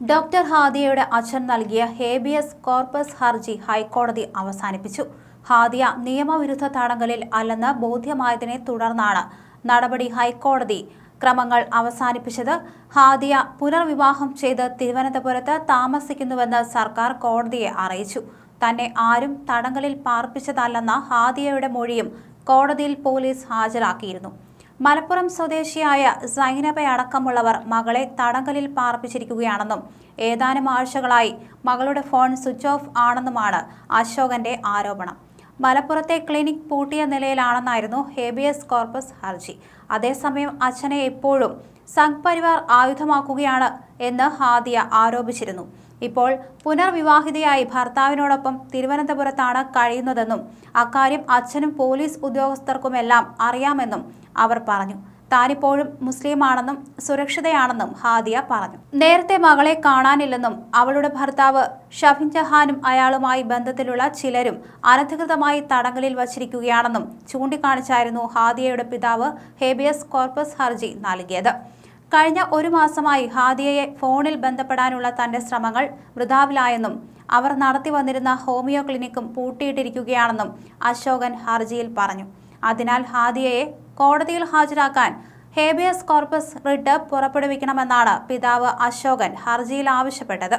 Doctor ഹാദിയയുടെ അച്ഛൻ നൽകിയ habeas corpus ഹർജി ഹൈക്കോടതി അവസാനിപ്പിച്ചു. ഹാദിയ നിയമവിരുദ്ധ തടങ്കലിൽ അല്ലെന്ന് ബോധ്യമായതിനെ തുടർന്നാണ് നടപടി ഹൈക്കോടതി ക്രമങ്ങൾ അവസാനിപ്പിച്ചത്. ഹാദിയ പുനർവിവാഹം ചെയ്ത് തിരുവനന്തപുരത്ത് താമസിക്കുന്നുവെന്ന് സർക്കാർ കോടതിയെ അറിയിച്ചു. തന്നെ ആരും തടങ്കലിൽ പാർപ്പിച്ചതല്ലെന്ന ഹാദിയയുടെ മൊഴിയും കോടതിയിൽ പോലീസ് ഹാജരാക്കിയിരുന്നു. മലപ്പുറം സ്വദേശിയായ സൈനബയടക്കമുള്ളവർ മകളെ തടങ്കലിൽ പാർപ്പിച്ചിരിക്കുകയാണെന്നും ഏതാനും ആഴ്ചകളായി മകളുടെ ഫോൺ സ്വിച്ച് ഓഫ് ആണെന്നുമാണ് അശോകന്റെ ആരോപണം. മലപ്പുറത്തെ ക്ലിനിക് പൂട്ടിയ നിലയിലാണെന്നായിരുന്നു ഹേബിയസ് കോർപ്പസ് ഹർജി. അതേസമയം അച്ഛനെ എപ്പോഴും സംഘ് പരിവാർ ആയുധമാക്കുകയാണ് എന്ന് ഹാദിയ ആരോപിച്ചിരുന്നു. ഇപ്പോൾ പുനർവിവാഹിതയായി ഭർത്താവിനോടൊപ്പം തിരുവനന്തപുരത്താണ് കഴിയുന്നതെന്നും അക്കാര്യം അച്ഛനും പോലീസ് ഉദ്യോഗസ്ഥർക്കുമെല്ലാം അറിയാമെന്നും അവർ പറഞ്ഞു. താനിപ്പോഴും മുസ്ലിമാണെന്നും സുരക്ഷിതയാണെന്നും ഹാദിയ പറഞ്ഞു. നേരത്തെ മകളെ കാണാനില്ലെന്നും അവളുടെ ഭർത്താവ് ഷഫിൻ ജഹാനും അയാളുമായി ബന്ധത്തിലുള്ള ചിലരും അനധികൃതമായി തടങ്കലിൽ വച്ചിരിക്കുകയാണെന്നും ചൂണ്ടിക്കാണിച്ചായിരുന്നു ഹാദിയയുടെ പിതാവ് ഹേബിയസ് കോർപ്പസ് ഹർജി നൽകിയത്. കഴിഞ്ഞ ഒരു മാസമായി ഹാദിയയെ ഫോണിൽ ബന്ധപ്പെടാനുള്ള തന്റെ ശ്രമങ്ങൾ വൃതാവിലായെന്നും അവർ നടത്തി വന്നിരുന്ന ഹോമിയോ ക്ലിനിക്കും പൂട്ടിയിട്ടിരിക്കുകയാണെന്നും അശോകൻ ഹർജിയിൽ പറഞ്ഞു. അതിനാൽ ഹാദിയയെ കോടതിയിൽ ഹാജരാക്കാൻ ഹേബിയസ് കോർപ്പസ് റിട്ട് പുറപ്പെടുവിക്കണമെന്നാണ് പിതാവ് അശോകൻ ഹർജിയിൽ ആവശ്യപ്പെട്ടത്.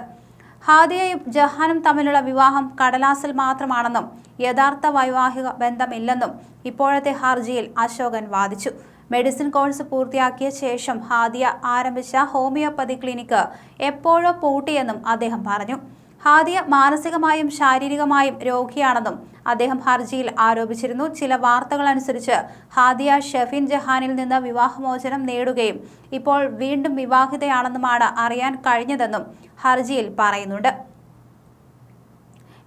ഹാദിയയും ജഹാനും തമ്മിലുള്ള വിവാഹം കടലാസിൽ മാത്രമാണെന്നും യഥാർത്ഥ വൈവാഹിക ബന്ധമില്ലെന്നും ഇപ്പോഴത്തെ ഹർജിയിൽ അശോകൻ വാദിച്ചു. മെഡിസിൻ കോഴ്സ് പൂർത്തിയാക്കിയ ശേഷം ഹാദിയ ആരംഭിച്ച ഹോമിയോപ്പതി ക്ലിനിക്ക് എപ്പോഴോ പൂട്ടിയെന്നും അദ്ദേഹം പറഞ്ഞു. ഹാദിയ മാനസികമായും ശാരീരികമായും രോഗിയാണെന്നും അദ്ദേഹം ഹർജിയിൽ ആരോപിച്ചിരുന്നു. ചില വാർത്തകൾ അനുസരിച്ച് ഹാദിയ ഷെഫിൻ ജഹാനിൽ നിന്ന് വിവാഹമോചനം നേടുകയും ഇപ്പോൾ വീണ്ടും വിവാഹിതയാണെന്നുമാണ് അറിയാൻ കഴിഞ്ഞതെന്നും ഹർജിയിൽ പറയുന്നുണ്ട്.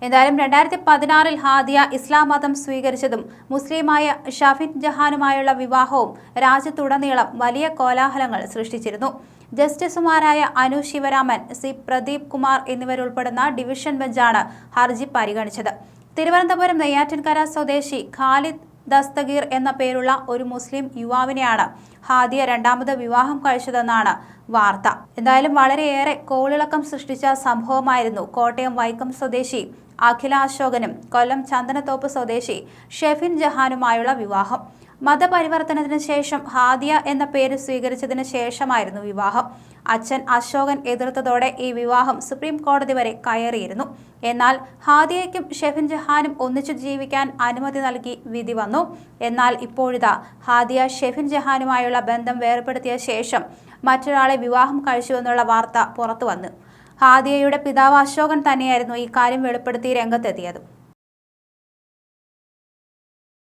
എന്തായാലും രണ്ടായിരത്തി പതിനാറിൽ ഹാദിയ ഇസ്ലാം മതം സ്വീകരിച്ചതും മുസ്ലിമായ ഷഫിൻ ജഹാനുമായുള്ള വിവാഹവും രാജ്യത്തുടനീളം വലിയ കോലാഹലങ്ങൾ സൃഷ്ടിച്ചിരുന്നു. ജസ്റ്റിസുമാരായ അനു ശിവരാമൻ സി പ്രദീപ് കുമാർ എന്നിവരുൾപ്പെടുന്ന ഡിവിഷൻ ബെഞ്ചാണ് ഹർജി പരിഗണിച്ചത്. തിരുവനന്തപുരം നെയ്യാറ്റിൻകര സ്വദേശി ഖാലിദ് ദസ്തഗീർ എന്ന പേരുള്ള ഒരു മുസ്ലിം യുവാവിനെയാണ് ഹാദിയ രണ്ടാമത് വിവാഹം കഴിച്ചതെന്നാണ് വാർത്ത. എന്തായാലും വളരെയേറെ കോളിളക്കം സൃഷ്ടിച്ച സംഭവമായിരുന്നു കോട്ടയം വൈക്കം സ്വദേശി അഖില അശോകനും കൊല്ലം ചന്ദനത്തോപ്പ് സ്വദേശി ഷെഫിൻ ജഹാനുമായുള്ള വിവാഹം. മതപരിവർത്തനത്തിന് ശേഷം ഹാദിയ എന്ന പേര് സ്വീകരിച്ചതിന് ശേഷമായിരുന്നു വിവാഹം. അച്ഛൻ അശോകൻ എതിർത്തതോടെ ഈ വിവാഹം സുപ്രീം കോടതി വരെ കയറിയിരുന്നു. എന്നാൽ ഹാദിയയ്ക്കും ഷെഫിൻ ജഹാനും ഒന്നിച്ചു ജീവിക്കാൻ അനുമതി നൽകി വിധി വന്നു. എന്നാൽ ഇപ്പോഴിതാ ഹാദിയ ഷെഫിൻ ജഹാനുമായുള്ള ബന്ധം വേർപെടുത്തിയ ശേഷം മറ്റൊരാളെ വിവാഹം കഴിച്ചുവെന്നുള്ള വാർത്ത പുറത്തു വന്നു. ഹാദിയയുടെ പിതാവ് അശോകൻ തന്നെയായിരുന്നു ഈ കാര്യം വെളിപ്പെടുത്തി രംഗത്തെത്തിയത്.